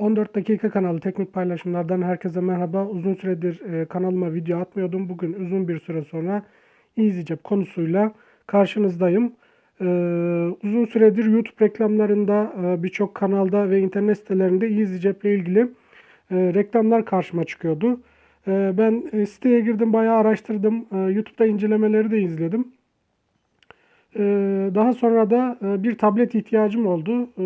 14 dakika kanalı teknik paylaşımlardan herkese merhaba. Uzun süredir e, kanalıma video atmıyordum. Bugün uzun bir süre sonra EasyCep konusuyla karşınızdayım. E, uzun süredir YouTube reklamlarında e, birçok kanalda ve internet sitelerinde EasyCep ile ilgili reklamlar karşıma çıkıyordu. Ben siteye girdim, bayağı araştırdım. E, YouTube'da incelemeleri de izledim. Daha sonra da bir tablet ihtiyacım oldu. E,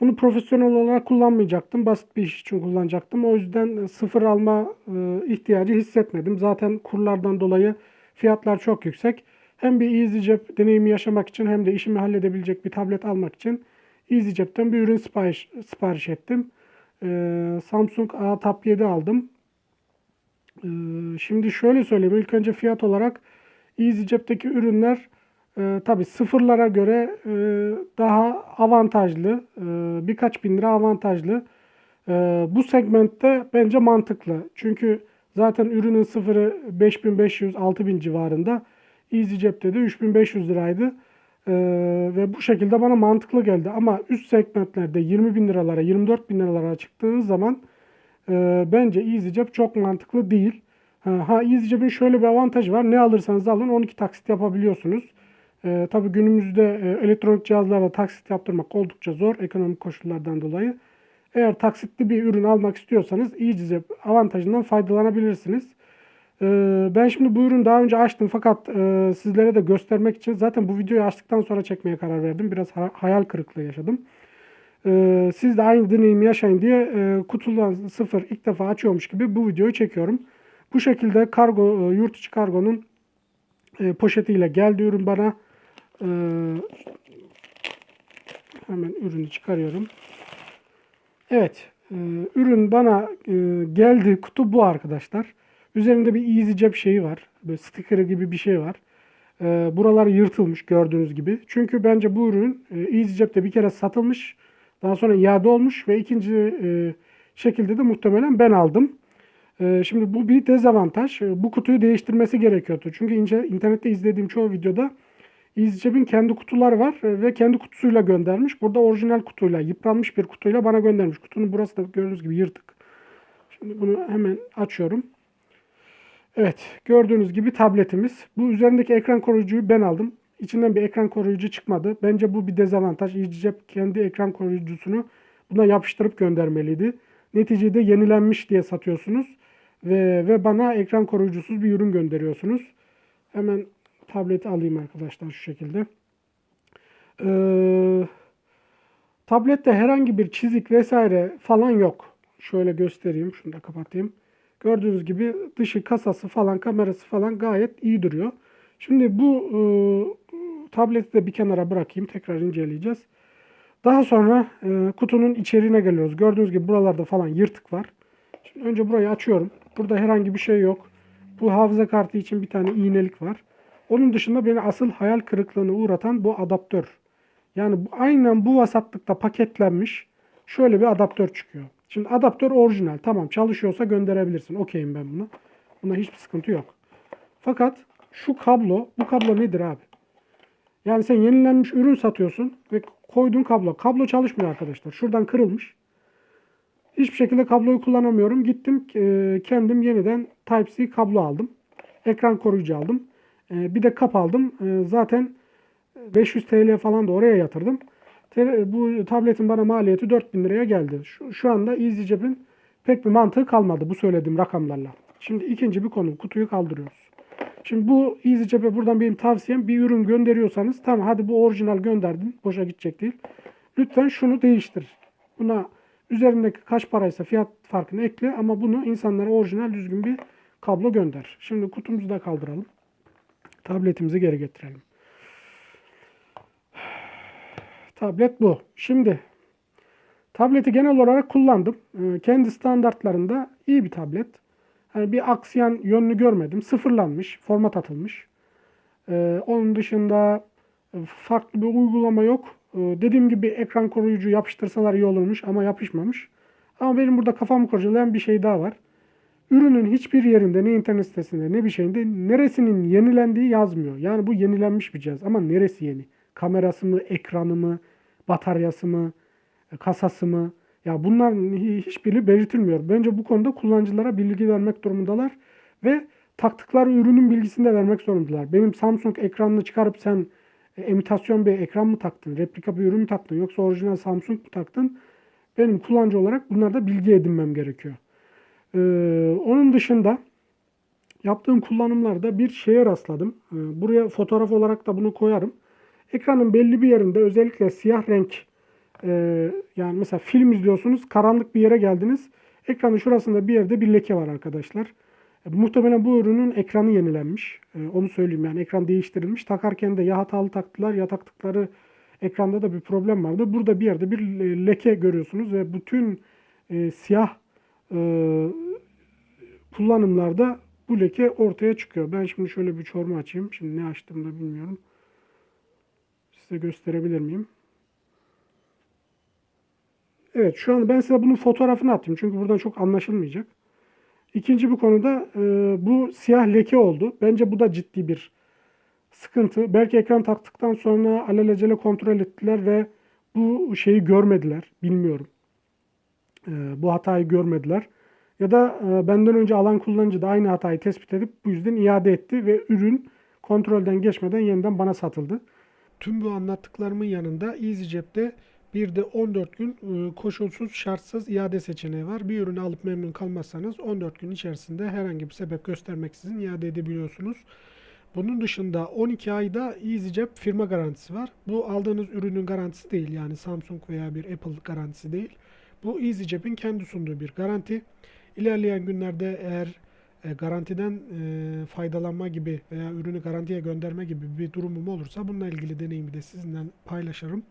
bunu profesyonel olarak kullanmayacaktım. Basit bir iş için kullanacaktım. O yüzden sıfır alma e, ihtiyacı hissetmedim. Zaten kurlardan dolayı fiyatlar çok yüksek. Hem bir EasyCep deneyimi yaşamak için hem de işimi halledebilecek bir tablet almak için EasyCep'ten bir ürün sipariş, sipariş ettim. E, Samsung A Tab 7 aldım. E, şimdi şöyle söyleyeyim. İlk önce fiyat olarak EasyCep'teki ürünler e, tabii sıfırlara göre e, daha avantajlı. E, birkaç bin lira avantajlı. E, bu segmentte bence mantıklı. Çünkü zaten ürünün sıfırı 5500-6000 civarında. EasyCep'te de 3500 liraydı. E, ve bu şekilde bana mantıklı geldi. Ama üst segmentlerde 20 bin liralara, 24 bin liralara çıktığınız zaman e, bence EasyCep çok mantıklı değil. Ha, EasyCep'in şöyle bir avantajı var. Ne alırsanız alın 12 taksit yapabiliyorsunuz. E, tabii günümüzde e, elektronik cihazlarda taksit yaptırmak oldukça zor ekonomik koşullardan dolayı. Eğer taksitli bir ürün almak istiyorsanız EasyCep avantajından faydalanabilirsiniz. E, ben şimdi bu ürünü daha önce açtım fakat e, sizlere de göstermek için zaten bu videoyu açtıktan sonra çekmeye karar verdim. Biraz ha- hayal kırıklığı yaşadım. E, siz de aynı deneyimi yaşayın diye e, kutudan sıfır ilk defa açıyormuş gibi bu videoyu çekiyorum. Bu şekilde kargo, e, yurt içi kargonun e, poşetiyle geldi ürün bana. Ee, hemen ürünü çıkarıyorum. Evet. e, ürün bana e, geldi. Kutu bu arkadaşlar. Üzerinde bir EasyCep şeyi var. Böyle sticker'ı gibi bir şey var. E, buralar yırtılmış gördüğünüz gibi. Çünkü bence bu ürün e, EasyCep'te bir kere satılmış. Daha sonra iade olmuş ve ikinci şekilde de muhtemelen ben aldım. Şimdi bu bir dezavantaj. Bu kutuyu değiştirmesi gerekiyordu. Çünkü ince, internette izlediğim çoğu videoda EasyCep'in kendi kutuları var e, ve kendi kutusuyla göndermiş. Burada orijinal kutuyla, yıpranmış bir kutuyla bana göndermiş. Kutunun burası da gördüğünüz gibi yırtık. Şimdi bunu hemen açıyorum. Evet, gördüğünüz gibi tabletimiz. Bu üzerindeki ekran koruyucuyu ben aldım. İçinden bir ekran koruyucu çıkmadı. Bence bu bir dezavantaj. EasyCep kendi ekran koruyucusunu buna yapıştırıp göndermeliydi. Neticede yenilenmiş diye satıyorsunuz ve ve bana ekran koruyucusuz bir ürün gönderiyorsunuz. Hemen tableti alayım arkadaşlar şu şekilde. Ee, tablette herhangi bir çizik vesaire falan yok. Şöyle göstereyim. Şunu da kapatayım. Gördüğünüz gibi dışı kasası falan kamerası falan gayet iyi duruyor. Şimdi bu e, tableti de bir kenara bırakayım. Tekrar inceleyeceğiz. Daha sonra e, kutunun içeriğine geliyoruz. Gördüğünüz gibi buralarda falan yırtık var. Şimdi önce burayı açıyorum. Burada herhangi bir şey yok. Bu hafıza kartı için bir tane iğnelik var. Onun dışında beni asıl hayal kırıklığına uğratan bu adaptör. Yani aynen bu vasatlıkta paketlenmiş şöyle bir adaptör çıkıyor. Şimdi adaptör orijinal. Tamam çalışıyorsa gönderebilirsin. Okeyim ben buna. Buna hiçbir sıkıntı yok. Fakat şu kablo, bu kablo nedir abi? Yani sen yenilenmiş ürün satıyorsun ve koyduğun kablo. Kablo çalışmıyor arkadaşlar. Şuradan kırılmış. Hiçbir şekilde kabloyu kullanamıyorum. Gittim e, kendim yeniden Type-C kablo aldım. Ekran koruyucu aldım. E, bir de kap aldım. E, zaten 500 TL falan da oraya yatırdım. Te- Bu tabletin bana maliyeti 4000 liraya geldi. Şu, şu anda EasyCep'in pek bir mantığı kalmadı bu söylediğim rakamlarla. Şimdi ikinci bir konu. Kutuyu kaldırıyoruz. Şimdi bu EasyCep'e buradan benim tavsiyem bir ürün gönderiyorsanız tamam hadi bu orijinal gönderdin. Boşa gidecek değil. Lütfen şunu değiştir. Buna üzerindeki kaç paraysa fiyat farkını ekle ama bunu insanlara orijinal düzgün bir kablo gönder. Şimdi kutumuzu da kaldıralım. Tabletimizi geri getirelim. Tablet bu. Şimdi tableti genel olarak kullandım. Ee, Kendi standartlarında iyi bir tablet. Yani bir aksiyen yönünü görmedim. Sıfırlanmış, format atılmış. Ee, onun dışında farklı bir uygulama yok. Ee, dediğim gibi ekran koruyucu yapıştırsalar iyi olurmuş ama yapışmamış. Ama benim burada kafamı kurcalayan bir şey daha var. Ürünün hiçbir yerinde ne internet sitesinde ne bir şeyinde neresinin yenilendiği yazmıyor. Yani bu yenilenmiş bir cihaz ama neresi yeni? Kamerası mı, ekranı mı, bataryası mı, kasası mı? Ya bunların hi- hiçbiri belirtilmiyor. Bence bu konuda kullanıcılara bilgi vermek durumundalar ve taktıkları ürünün bilgisini de vermek zorundalar. Benim Samsung ekranını çıkarıp sen e, imitasyon bir ekran mı taktın, replika bir ürün mü taktın yoksa orijinal Samsung mu taktın? Benim kullanıcı olarak bunlarda bilgi edinmem gerekiyor. Ee, onun dışında yaptığım kullanımlarda bir şeye rastladım. Ee, Buraya fotoğraf olarak da bunu koyarım. Ekranın belli bir yerinde özellikle siyah renk e, yani mesela film izliyorsunuz karanlık bir yere geldiniz. Ekranın şurasında bir yerde bir leke var arkadaşlar. E, muhtemelen bu ürünün ekranı yenilenmiş. E, onu söyleyeyim yani ekran değiştirilmiş. Takarken de ya hatalı taktılar ya taktıkları ekranda da bir problem vardı. Burada bir yerde bir le- leke görüyorsunuz ve bütün e, siyah e, kullanımlarda bu leke ortaya çıkıyor. Ben şimdi şöyle bir çorba açayım. Şimdi ne açtığımı da bilmiyorum. Size gösterebilir miyim? Evet şu an ben size bunun fotoğrafını attım. Çünkü buradan çok anlaşılmayacak. İkinci bir konuda e, bu siyah leke oldu. Bence bu da ciddi bir sıkıntı. Belki ekran taktıktan sonra alelacele kontrol ettiler ve bu şeyi görmediler. Bilmiyorum. E, bu hatayı görmediler. Ya da e, benden önce alan kullanıcı da aynı hatayı tespit edip bu yüzden iade etti ve ürün kontrolden geçmeden yeniden bana satıldı. Tüm bu anlattıklarımın yanında EasyJet'te bir de 14 gün e, koşulsuz şartsız iade seçeneği var. Bir ürünü alıp memnun kalmazsanız 14 gün içerisinde herhangi bir sebep göstermeksizin iade edebiliyorsunuz. Bunun dışında 12 ayda EasyJet firma garantisi var. Bu aldığınız ürünün garantisi değil yani Samsung veya bir Apple garantisi değil. Bu EasyJet'in kendi sunduğu bir garanti. İlerleyen günlerde eğer e, garantiden e, faydalanma gibi veya ürünü garantiye gönderme gibi bir durumum olursa bununla ilgili deneyimi de sizinle paylaşırım.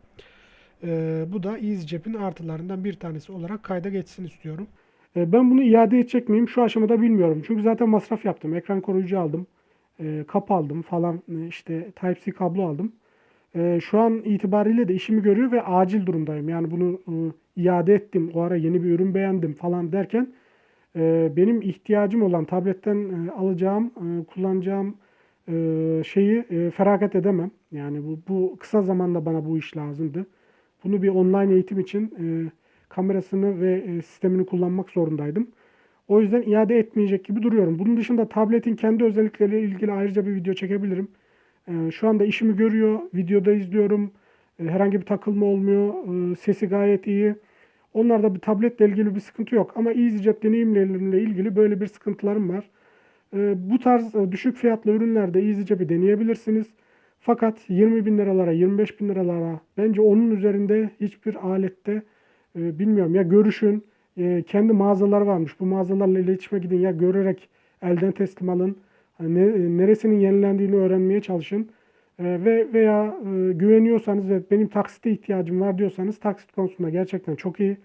E, bu da EasyJet'in artılarından bir tanesi olarak kayda geçsin istiyorum. Ben bunu iade edecek miyim? Şu aşamada bilmiyorum. Çünkü zaten masraf yaptım. Ekran koruyucu aldım. Kap aldım falan. İşte Type-C kablo aldım. E, şu an itibariyle de işimi görüyor ve acil durumdayım. Yani bunu e, iade ettim. O ara yeni bir ürün beğendim falan derken e, benim ihtiyacım olan tabletten e, alacağım, e, kullanacağım e, şeyi e, feragat edemem. Yani bu, bu kısa zamanda bana bu iş lazımdı. Bunu bir online eğitim için e, kamerasını ve e, sistemini kullanmak zorundaydım. O yüzden iade etmeyecek gibi duruyorum. Bunun dışında tabletin kendi özellikleriyle ilgili ayrıca bir video çekebilirim. E, şu anda işimi görüyor, videoda izliyorum. E, herhangi bir takılma olmuyor. E, sesi gayet iyi. Onlarda bir tabletle ilgili bir sıkıntı yok. Ama EasyJet deneyimlerimle ilgili böyle bir sıkıntılarım var. Bu tarz e, düşük fiyatlı ürünlerde EasyJet'i deneyebilirsiniz. Fakat 20 bin liralara, 25 bin liralara bence onun üzerinde hiçbir alette e, bilmiyorum ya görüşün. E, kendi mağazaları varmış. Bu mağazalarla iletişime gidin ya görerek elden teslim alın. Hani ne- neresinin yenilendiğini öğrenmeye çalışın. E, ve veya e, güveniyorsanız ve benim taksite ihtiyacım var diyorsanız taksit konusunda gerçekten çok iyi.